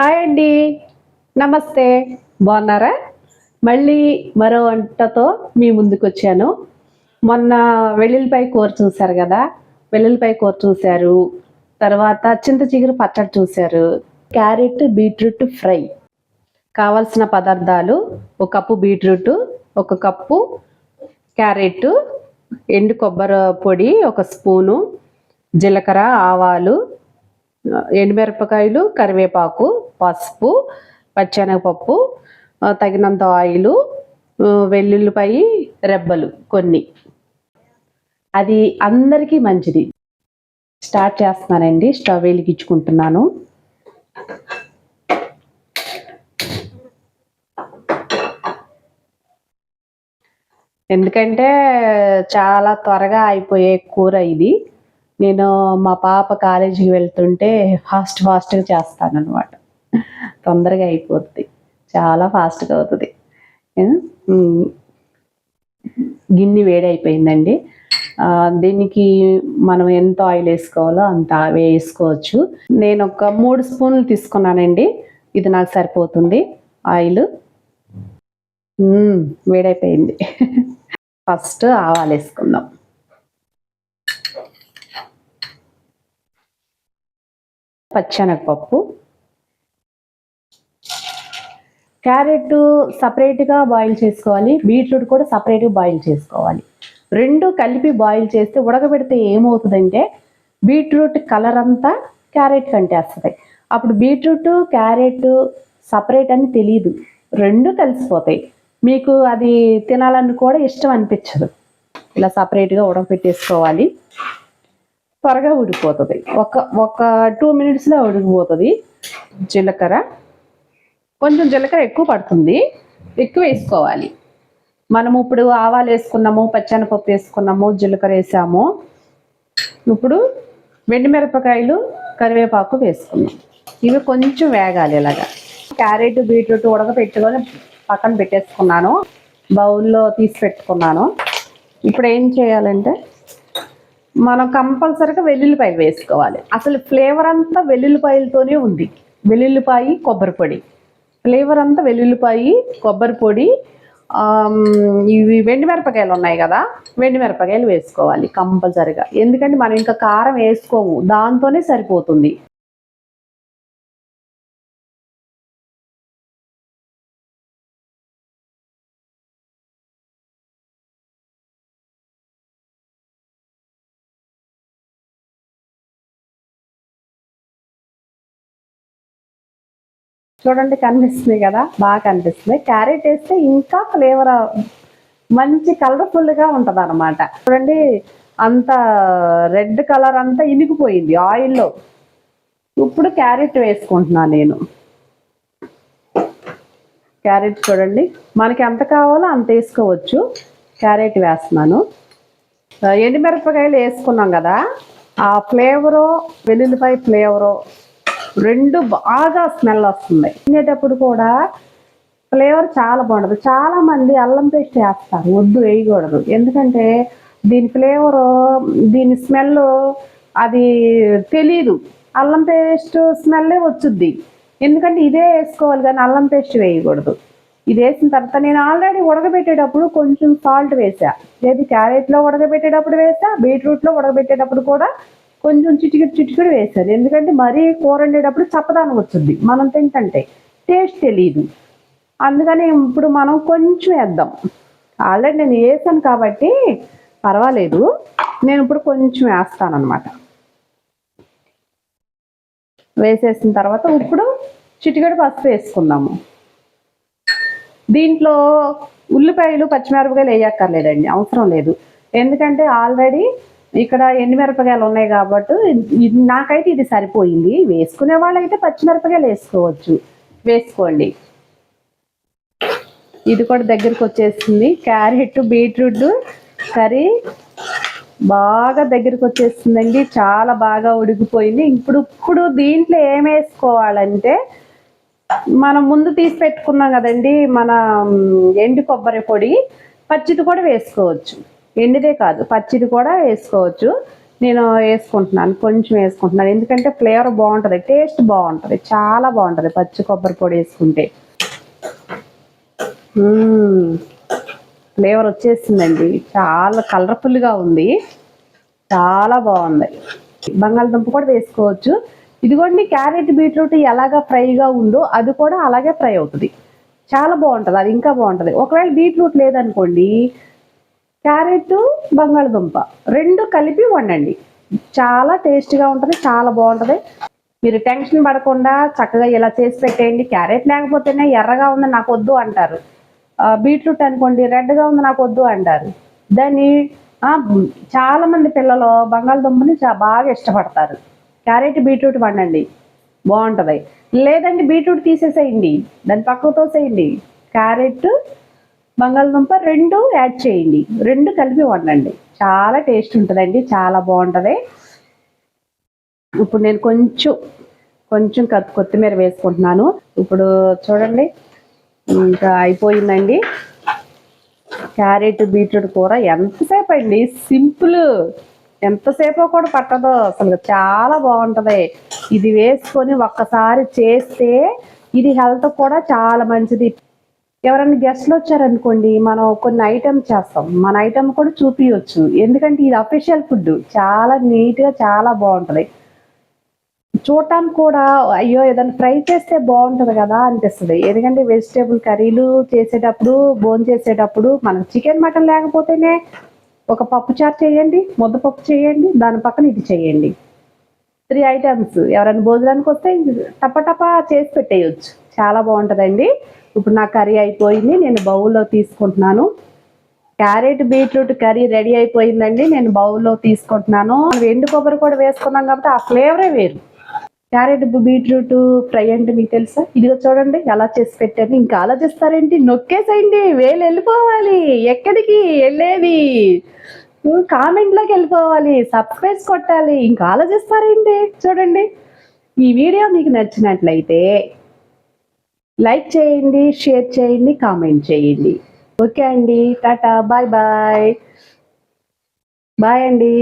Hi అండి. నమస్తే. బాగున్నారా? మళ్ళీ మరో వంటతో మీ ముందుకు వచ్చాను మొన్న వెల్లుల్లిపాయ కూర చూశారు కదా? వెల్లుల్లిపాయ కూర చూశారు. తర్వాత చింత చిగురు పచ్చడి చూశారు. Carrot beetroot fry. కావలసిన పదార్థాలు ఒక కప్పు బీట్రూట్ ఒక కప్పు క్యారెట్ ఎండు కొబ్బరి పొడి ఒక స్పూను జీలకర్ర ఆవాలు ఎండుమిరపకాయలు కరివేపాకు పసుపు పచ్చెనగపప్పు తగినంత ఆయిలు వెల్లుల్లిపాయి రెబ్బలు కొన్ని. అది అందరికీ మంచిది. స్టార్ట్ చేస్తున్నానండి. స్టవ్ వెలిగించుకుంటున్నాను. ఎందుకంటే చాలా త్వరగా అయిపోయే కూర ఇది. నేను మా పాప కాలేజీకి వెళ్తుంటే ఫాస్ట్ ఫాస్ట్గా చేస్తాను అనమాట తొందరగా అయిపోద్ది. చాలా ఫాస్ట్గా అవుతుంది. గిన్నె వేడైపోయిందండి. అయిపోయిందండి దీనికి మనం ఎంత ఆయిల్ వేసుకోవాలో అంత వేసుకోవచ్చు. నేను ఒక మూడు స్పూన్లు తీసుకున్నానండి. ఇది నాకు సరిపోతుంది. ఆయిల్. వేడైపోయింది. ఫస్ట్ ఆవాలు వేసుకుందాం. పచ్చెనగపప్పు. క్యారెట్ సపరేట్గా బాయిల్ చేసుకోవాలి. బీట్రూట్ కూడా సపరేట్గా బాయిల్ చేసుకోవాలి. రెండు కలిపి బాయిల్ చేస్తే ఉడకబెడితే ఏమవుతుందంటే బీట్రూట్ కలర్ అంతా క్యారెట్ కంటేస్తుంది. అప్పుడు బీట్రూట్ క్యారెట్ సపరేట్ అని తెలియదు రెండు కలిసిపోతాయి. మీకు అది తినాలని కూడా ఇష్టం అనిపించదు. ఇలా సపరేట్గా ఉడకపెట్టేసుకోవాలి త్వరగా ఉడికిపోతుంది. ఒక ఒక టూ మినిట్స్లో ఉడికిపోతుంది జీలకర్ర. కొంచెం జీలకర్ర ఎక్కువ పడుతుంది. ఎక్కువ వేసుకోవాలి. మనము ఇప్పుడు ఆవాలు వేసుకున్నాము పచ్చెనపప్పు వేసుకున్నాము జీలకర్ర వేసాము. ఇప్పుడు మిరపకాయలు కరివేపాకు వేసుకున్నాం. ఇవి కొంచెం వేగాలి ఇలాగా. క్యారెట్ బీట్రూట్ ఉడకపెట్టుకొని పక్కన పెట్టేసుకున్నాను. బౌల్లో తీసి పెట్టుకున్నాను. ఇప్పుడు ఏం చేయాలంటే మనం కంపల్సరీగా వెల్లుల్లిపాయలు వేసుకోవాలి. అసలు ఫ్లేవర్ అంతా వెల్లుల్లిపాయలతోనే ఉంది. వెల్లుల్లిపాయ కొబ్బరి పొడి. ఫ్లేవర్ అంతా వెల్లుల్లిపాయ కొబ్బరి పొడి ఇవి వెండి మిరపకాయలు ఉన్నాయి కదా వెండి మిరపకాయలు వేసుకోవాలి కంపల్సరీగా. ఎందుకంటే మనం ఇంకా కారం వేసుకోము దాంతోనే సరిపోతుంది. చూడండి కనిపిస్తుంది కదా బాగా కనిపిస్తుంది. క్యారెట్ వేస్తే ఇంకా ఫ్లేవర్ మంచి కలర్ఫుల్గా ఉంటుంది అనమాట చూడండి అంత రెడ్ కలర్ అంతా ఇనిగిపోయింది ఆయిల్లో ఇప్పుడు క్యారెట్ వేసుకుంటున్నాను నేను. క్యారెట్ చూడండి మనకి ఎంత కావాలో అంత వేసుకోవచ్చు. క్యారెట్ వేస్తున్నాను. ఎండుమిరపకాయలు వేసుకున్నాం కదా ఆ ఫ్లేవరు వెల్లుల్లిపాయ ఫ్లేవరు రెండు బాగా స్మెల్ వస్తుంది. తినేటప్పుడు కూడా ఫ్లేవర్ చాలా బాగుంటుంది చాలా మంది అల్లం పేస్ట్ వేస్తారు. వద్దు వేయకూడదు. ఎందుకంటే దీని ఫ్లేవర్ దీని స్మెల్ అది తెలీదు. అల్లం పేస్ట్ స్మెల్లే వచ్చుద్ది. ఎందుకంటే ఇదే వేసుకోవాలి కానీ అల్లం పేస్ట్ వేయకూడదు. ఇది వేసిన తర్వాత నేను ఆల్రెడీ ఉడకబెట్టేటప్పుడు కొంచెం సాల్ట్ వేసా. లేదు క్యారెట్లో ఉడకబెట్టేటప్పుడు వేసా బీట్రూట్లో ఉడకబెట్టేటప్పుడు కూడా కొంచెం చిటికెడు చిటికెడు వేశారు. ఎందుకంటే మరీ కూర వండేటప్పుడు చప్పదానం వచ్చింది మనం తింటంటే టేస్ట్ తెలియదు అందుకని ఇప్పుడు మనం కొంచెం వేద్దాం. ఆల్రెడీ నేను వేసాను కాబట్టి పర్వాలేదు. నేను ఇప్పుడు కొంచెం వేస్తాను అనమాట వేసేసిన తర్వాత ఇప్పుడు చిటికెడు పసుపు వేసుకుందాము. దీంట్లో ఉల్లిపాయలు పచ్చిమిరపకాయలు వేయక్కర్లేదండి. అవసరం లేదు. ఎందుకంటే ఆల్రెడీ ఇక్కడ ఎండుమిరపకాయలు ఉన్నాయి కాబట్టి నాకైతే ఇది సరిపోయింది. వేసుకునే వాళ్ళైతే పచ్చిమిరపకాయలు వేసుకోవచ్చు. వేసుకోండి. ఇది కూడా దగ్గరకు వచ్చేసింది. క్యారెట్ బీట్రూట్ కర్రీ బాగా దగ్గరకు వచ్చేస్తుందండి చాలా బాగా ఉడికిపోయింది. ఇప్పుడు ఇప్పుడు దీంట్లో ఏం వేసుకోవాలంటే మనం ముందు తీసి పెట్టుకున్నాం కదండి మన ఎండు కొబ్బరి పొడి పచ్చిది కూడా వేసుకోవచ్చు. ఎండిదే కాదు పచ్చిది కూడా వేసుకోవచ్చు. నేను వేసుకుంటున్నాను కొంచెం వేసుకుంటున్నాను. ఎందుకంటే ఫ్లేవర్ బాగుంటుంది టేస్ట్ బాగుంటుంది చాలా బాగుంటుంది పచ్చి కొబ్బరి పొడి వేసుకుంటే. ఫ్లేవర్ వచ్చేసిందండి. చాలా కలర్ఫుల్గా ఉంది. చాలా బాగుంది. బంగాళదుంప కూడా వేసుకోవచ్చు. ఇదిగోండి క్యారెట్ బీట్రూట్ ఎలాగా ఫ్రైగా ఉందో అది కూడా అలాగే ఫ్రై అవుతుంది. చాలా బాగుంటుంది అది ఇంకా బాగుంటుంది. ఒకవేళ బీట్రూట్ లేదనుకోండి క్యారెట్ బంగాళదుంప రెండు కలిపి వండండి. చాలా టేస్ట్గా ఉంటుంది చాలా బాగుంటుంది. మీరు టెన్షన్ పడకుండా చక్కగా ఇలా చేసి పెట్టేయండి. క్యారెట్ లేకపోతేనే ఎర్రగా ఉంది నాకు వద్దు అంటారు. బీట్రూట్ అనుకోండి రెడ్గా ఉంది నాకు వద్దు అంటారు. దాన్ని చాలామంది పిల్లలు బంగాళదుంపని చాలా బాగా ఇష్టపడతారు. క్యారెట్ బీట్రూట్ వండండి. బాగుంటుంది. లేదండి బీట్రూట్ తీసేసేయండి. దాన్ని పక్కకు తోసేయండి. క్యారెట్ బంగాళదుంప రెండు యాడ్ చేయండి. రెండు కలిపి వండండి. చాలా టేస్ట్ ఉంటుందండి. చాలా బాగుంటుంది. ఇప్పుడు నేను కొంచెం కొంచెం కత్ కొత్తిమీర వేసుకుంటున్నాను. ఇప్పుడు చూడండి. ఇంకా అయిపోయిందండి. క్యారెట్ బీట్రూట్ కూర ఎంతసేపు అండి? సింపుల్. ఎంతసేపు కూడా పట్టదు అసలు. చాలా బాగుంటది. ఇది వేసుకొని ఒక్కసారి చేస్తే ఇది హెల్త్ కూడా చాలా మంచిది. ఎవరైనా గెస్ట్లు వచ్చారనుకోండి మనం కొన్ని ఐటమ్స్ చేస్తాం. మన ఐటమ్ కూడా చూపించవచ్చు ఎందుకంటే ఇది అఫీషియల్ ఫుడ్ చాలా నీట్గా చాలా బాగుంటుంది. చూడటానికి కూడా అయ్యో ఏదైనా ఫ్రై చేస్తే బాగుంటుంది కదా అనిపిస్తుంది. ఎందుకంటే వెజిటేబుల్ కర్రీలు చేసేటప్పుడు బోన్ చేసేటప్పుడు మనకు చికెన్ మటన్ లేకపోతేనే ఒక పప్పు చారు చేయండి ముద్దపప్పు చేయండి దాని పక్కన ఇది చేయండి. త్రీ ఐటమ్స్ ఎవరైనా భోజనానికి వస్తే టపటపా చేసి పెట్టేయచ్చు. చాలా బాగుంటుందండి. ఇప్పుడు నా కర్రీ అయిపోయింది నేను బౌల్లో తీసుకుంటున్నాను. క్యారెట్ బీట్రూట్ కర్రీ రెడీ అయిపోయిందండి నేను బౌల్లో తీసుకుంటున్నాను. ఎండు కొబ్బరి కూడా వేసుకున్నాం కాబట్టి ఆ ఫ్లేవరే వేరు. క్యారెట్ బీట్రూట్ ఫ్రై అంటే మీకు తెలుసా? ఇదిగో చూడండి ఎలా చేసి పెట్టాను. ఇంకా ఆలోచిస్తారేంటి? నొక్కేసేయండి వేలు వెళ్ళిపోవాలి. ఎక్కడికి వెళ్ళేది? కామెంట్లోకి వెళ్ళిపోవాలి సబ్స్క్రైబ్ కొట్టాలి. ఇంకా ఆలోచిస్తారేంటి? చూడండి. ఈ వీడియో మీకు నచ్చినట్లయితే లైక్ చేయండి షేర్ చేయండి కామెంట్ చేయండి. ఓకే అండి టాటా బాయ్ బాయ్. బాయ్ అండి.